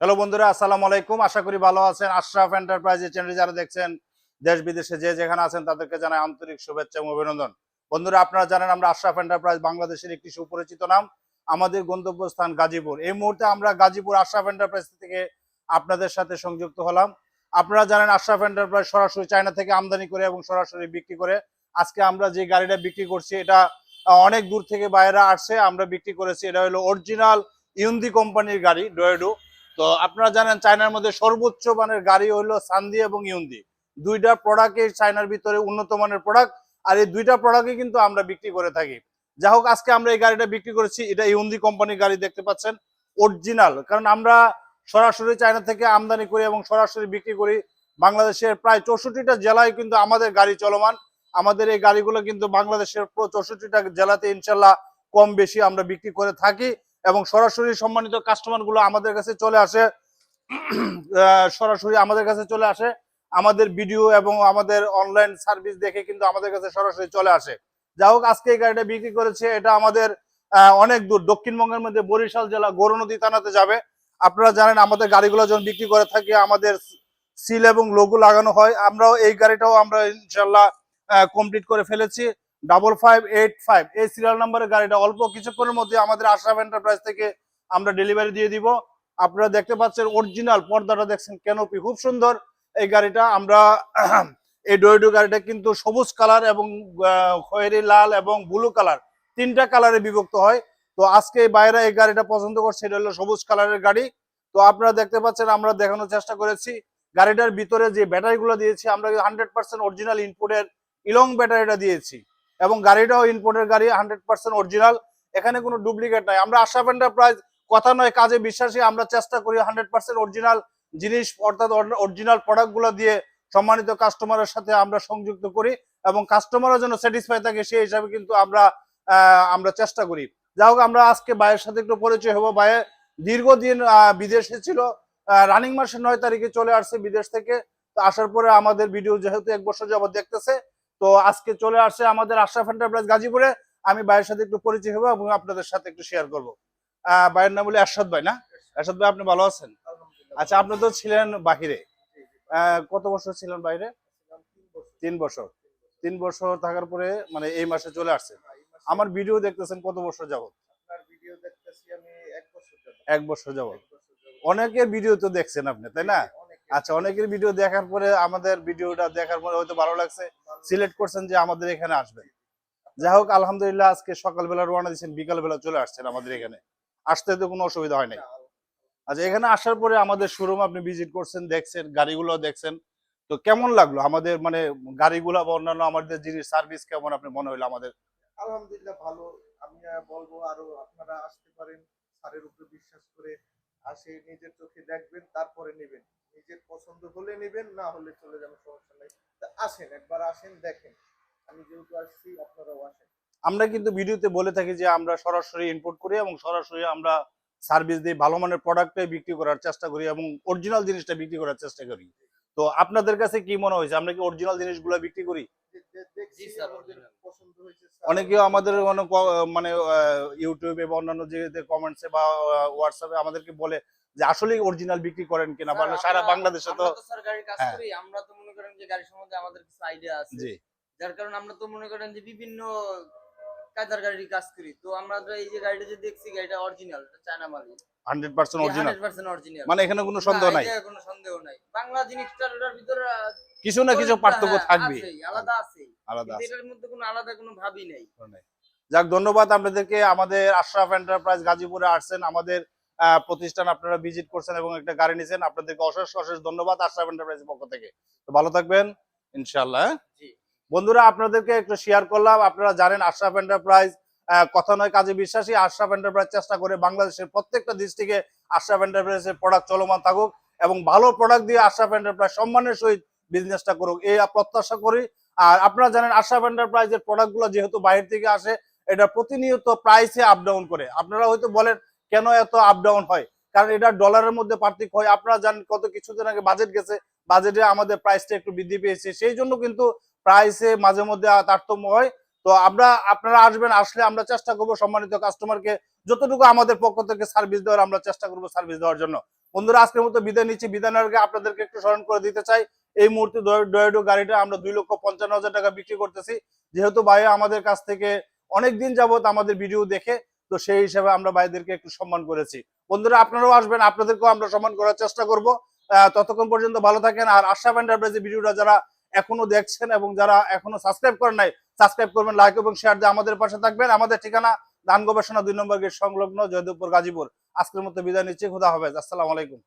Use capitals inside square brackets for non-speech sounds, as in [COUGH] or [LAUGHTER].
Hello বন্ধুরা, আসসালামু আলাইকুম। আশা করি ভালো আছেন। আশরাফ এন্টারপ্রাইজের চ্যানেল যারা দেখছেন, দেশ বিদেশে যে যেখানে আছেন, তাদেরকে জানাই আন্তরিক শুভেচ্ছা এবং অভিনন্দন। বন্ধুরা, আপনারা জানেন আমরা আশরাফ এন্টারপ্রাইজ বাংলাদেশের একটি সুপরিচিত নাম, আমাদের গন্তব্যস্থান গাজীপুর। এই মুহূর্তে আমরা গাজীপুর আশরাফ এন্টারপ্রাইজ থেকে আপনাদের সাথে সংযুক্ত হলাম। আপনারা জানেন আশরাফ এন্টারপ্রাইজ সরাসরি চায়না থেকে আমদানি করে এবং সরাসরি বিক্রি করে। আজকে আমরা যে গাড়িটা বিক্রি করছি, এটা অনেক দূর থেকে বাইরে আসছে, আমরা বিক্রি করেছি। এটা হলো অরিজিনাল ইউন্দি কোম্পানির গাড়ি ডোয়েডো তো আপনারা জানেন চায়নার মধ্যে সর্বোচ্চ মানের গাড়ি হলো সান্দি এবং ইউন্দি। দুইটা প্রোডাক্টই চায়নার ভিতরে উন্নত মানের প্রোডাক্ট আর এই দুইটা প্রোডাক্টই কিন্তু আমরা বিক্রি করে থাকি। যাই হোক, আজকে আমরা এই গাড়িটা বিক্রি করেছি, এটা ইউন্দি কোম্পানির গাড়ি দেখতে পাচ্ছেন অরিজিনাল কারণ আমরা সরাসরি চায়না থেকে আমদানি করি এবং সরাসরি বিক্রি করি, বাংলাদেশের প্রায় চৌষট্টিটা জেলায় কিন্তু আমাদের গাড়ি চলমান। আমাদের এই গাড়িগুলো কিন্তু বাংলাদেশের চৌষট্টিটা জেলাতে ইনশাল্লাহ কম বেশি আমরা বিক্রি করে থাকি। এবং সরাসরি সম্মানিত কাস্টমারগুলো আমাদের কাছে চলে আসে। [CLEARS THROAT] সরাসরি আমাদের কাছে চলে আসে। আমাদের ভিডিও এবং আমাদের অনলাইন সার্ভিস দেখে কিন্তু আমাদের কাছে সরাসরি চলে আসে। যাই হোক, আজকে এই গাড়িটা বিক্রি করেছে, এটা আমাদের অনেক দূর। দক্ষিণবঙ্গের মধ্যে বরিশাল জেলা গৌরনদী থানাতে যাবে। আপনারা জানেন, আমাদের গাড়িগুলো যখন বিক্রি করে থাকি, আমাদের সিল এবং লোগো লাগানো হয়। আমরাও এই গাড়িটাও আমরা ইনশাল্লাহ কমপ্লিট করে ফেলেছি। ডাবল ফাইভ এইট ফাইভ এই সিরিয়াল নাম্বারের গাড়িটা অল্প কিছুক্ষণের মধ্যে আমাদের আশরাফ এন্টারপ্রাইজ থেকে আমরা ডেলিভারি দিয়ে দিব। আপনারা দেখতে পাচ্ছেন অরিজিনাল পর্দাটা দেখছেন ক্যানোপি খুব সুন্দর এই গাড়িটা। আমরা [CLEARS THROAT] এই ডোয়েডো গাড়িটা কিন্তু সবুজ কালার এবং খয়েরি লাল এবং ব্লু কালার তিনটা কালারে বিভক্ত হয়। তো আজকে বাইরে এই গাড়িটা পছন্দ করছে, এটা হলো সবুজ কালারের গাড়ি। তো আপনারা দেখতে পাচ্ছেন, আমরা দেখানোর চেষ্টা করেছি। গাড়িটার ভিতরে যে ব্যাটারিগুলো দিয়েছি, আমরা হান্ড্রেড পার্সেন্ট অরিজিনাল ইনপুটের ইলং ব্যাটারিটা দিয়েছি। এবং গাড়িটাও ইনপোর্টের গাড়ি হান্ড্রেড পার্সেন্ট অরিজিনাল এখানে কোনো ডুপ্লিকেট নাই। আমরা আশরাফ এন্টারপ্রাইজ কথা নয়, কাজে বিশ্বাসী। আমরা চেষ্টা করি হান্ড্রেড পার্সেন্ট অরিজিনাল জিনিস, অর্থাৎ অরিজিনাল প্রোডাক্টগুলো দিয়ে সম্মানিত কাস্টমারের সাথে আমরা সংযুক্ত করি এবং কাস্টমারও যেন স্যাটিসফাই থাকে, সেই হিসাবে কিন্তু আমরা আমরা চেষ্টা করি। যাই হোক, আমরা আজকে ভাইয়ের সাথে একটু পরিচয় হব। ভাইয়ের দীর্ঘদিন বিদেশে ছিল। রানিং মাসের নয় তারিখে চলে আসছে বিদেশ থেকে। তো আসার পরে আমাদের ভিডিও যেহেতু এক বছর যাবত দেখতেছে তো আজকে চলে আসছে আমাদের আশরাফ এন্টারপ্রাইজ গাজীপুরে। আমি ভাইয়ের সাথে একটু পরিচয় হব এবং আপনাদের সাথে একটু শেয়ার করব। ভাইয়ের নাম বলে এরশাদ ভাই না? এরশাদ ভাই আপনি ভালো আছেন? আচ্ছা আপনি তো ছিলেন বাহিরে। কত বছর ছিলেন বাইরে? তিন বছর। তিন বছর থাকার পরে মানে এই মাসে চলে আসছেন আমার ভিডিও দেখতেছেন কত বছর যাবত এক বছর যাবত। অনেকের ভিডিও তো দেখছেন আপনি তাই না? অনেকে আচ্ছা অনেকের ভিডিও দেখার পরে আমাদের ভিডিওটা দেখার পরে হয়তো ভালো লাগছে। সিলেক্ট করছেন যে আমাদের এখানে আসবেন। যাই হোক, আলহামদুলিল্লাহ আজকে সকালবেলা রওনা দিচ্ছেন বিকালবেলা চলে আসছেন আমাদের এখানে। আসতে তো কোনো অসুবিধা হয় নাই। আচ্ছা এখানে আসার পরে আমাদের শোরুম আপনি ভিজিট করছেন, দেখছেন, গাড়িগুলো দেখছেন। তো কেমন লাগল? আমাদের মানে গাড়িগুলো বা অন্যান্য আমাদের জিনিস সার্ভিস কেমন আপনি মনে হলো আমাদের? আলহামদুলিল্লাহ ভালো। আমি বলব আরও আপনারা আসতে পারেন, স্যারের উপরে বিশ্বাস করে আসে, নিজের চোখে দেখবেন, তারপরে নেবেন। নিজের পছন্দ হলে নেবেন না হলে চলে যাবেন সমস্যা নাই। তা আসেন একবার আসেন দেখেন। আমি যেহেতু আসছি আপনারাও আসেন। আমরা কিন্তু ভিডিওতে বলে থাকি যে আমরা সরাসরি ইনপুট করি এবং সরাসরি আমরা সার্ভিস দিয়ে ভালো মানের প্রোডাক্টটাই বিক্রি করার চেষ্টা করি এবং অরিজিনাল জিনিসটা বিক্রি করার চেষ্টা করি। তো আপনাদের কাছে কি মনে হয়েছে? আমরা কি অরিজিনাল জিনিসগুলো বিক্রি করি? অনেকেও আমাদের মানে ইউটিউবে বা অন্যান্য যে কমেন্টসে বা হোয়াটসঅ্যাপে আমাদেরকে বলে যে আসলে অরিজিনাল বিক্রি করেন কিনা বা সারা বাংলাদেশে তো আমরা কাজ হ্যাঁ। করি আমরা তো মনে করেন যে গাড়ি সম্বন্ধে আমাদের কিছু আইডিয়া আছে। জি। যার কারণে আমরা তো মনে করেন যে বিভিন্ন কায়দার গাড়ির কাজ করি। তো আমরা এই যে গাড়িটা যে দেখছি গাড়িটা অরিজিনাল চায়না মাল hundred percent original hundred percent original মানে এখানে কোনো সন্দেহ নাই? কোনো সন্দেহ নাই। বাংলা জিনিসটার ভিতরে কিছু না কিছু পার্থক্য হ্যাঁ, থাকবে আলাদা আছে আলাদা এটার মধ্যে কোনো আলাদা কোনো ভাবই নেই। যাক ধন্যবাদ আপনাদেরকে। আমাদের আশরাফ এন্টারপ্রাইজ গাজীপুরে আসছেন। আমাদের প্রতিষ্ঠান আপনারা ভিজিট করছেন এবং একটা গাড়ি নিয়েছেন আপনাদেরকে অশেষ অশেষ ধন্যবাদ আশরাফ এন্টারপ্রাইজের পক্ষ থেকে। তো ভালো থাকবেন। ইনশাল্লাহ হ্যাঁ? বন্ধুরা আপনাদেরকে একটু শেয়ার করলাম। আপনারা জানেন আশরাফ এন্টারপ্রাইজ কথা নয় কাজে বিশ্বাসী। আশরাফ এন্টারপ্রাইজ চেষ্টা করে বাংলাদেশের প্রত্যেকটা ডিস্ট্রিক্টে আশরাফ এন্টারপ্রাইজের প্রোডাক্ট চলমান থাকুক এবং ভালো প্রোডাক্ট দিয়ে আশরাফ এন্টারপ্রাইজ সম্মানের সহিত বিজনেসটা করুক। এই প্রত্যাশা করি আর আপনারা জানেন আশরাফ এন্টারপ্রাইজের প্রোডাক্টগুলো যেহেতু বাইরে থেকে আসে, এটা প্রতিনিয়ত প্রাইসে আপ ডাউন করে। আপনারা হয়তো বলেন, কেন এত আপ ডাউন হয়? কারণ এটা ডলারের মধ্যে পার্থক্য হয়। আপনারা জানেন কত কিছুদিন আগে বাজেট গেছে বাজেটে আমাদের প্রাইসটা একটু বৃদ্ধি পেয়েছে। সেই জন্য কিন্তু প্রাইসে মাঝে মধ্যে তারতম্য হয়। তো আমরা, আপনারা আসবেন, আসলে আমরা চেষ্টা করব সম্মানিত কাস্টমারকে যতটুকু আমাদের পক্ষ থেকে সার্ভিস দেওয়ার, আমরা চেষ্টা করব সার্ভিস দেওয়ার জন্য। বন্ধুরা, আজকের মতো বিদায় নিচ্ছি। বিদায় নেওয়ার আগে আপনাদেরকে একটু স্মরণ করে দিতে চাই এই মুহূর্তে ডয়েডো গাড়িটা আমরা দুই লক্ষ পঞ্চান্ন হাজার টাকা বিক্রি করতেছি। যেহেতু ভাই আমাদের কাছ থেকে অনেক দিন যাবত আমাদের ভিডিও দেখে, তো সেই হিসাবে আমরা ভাইদেরকে একটু সম্মান করেছি। বন্ধুরা, আপনারাও আসবেন, আপনাদেরকেও আমরা সম্মান করার চেষ্টা করব। ততক্ষণ পর্যন্ত ভালো থাকেন। আর আশরাফ এন্টারপ্রাইজের ভিডিওটা যারা এখনও দেখছেন এবং যারা এখনও সাবস্ক্রাইব করেন নাই, সাবস্ক্রাইব করবেন লাইক এবং শেয়ার দিয়ে আমাদের পাশে থাকবেন। আমাদের ঠিকানা ধান গবেষণা দুই নম্বর গেট সংলগ্ন জয়দেবপুর গাজীপুর। আজকের মতো বিদায় নিচ্ছি। খুদা হবে আসসালামু আলাইকুম।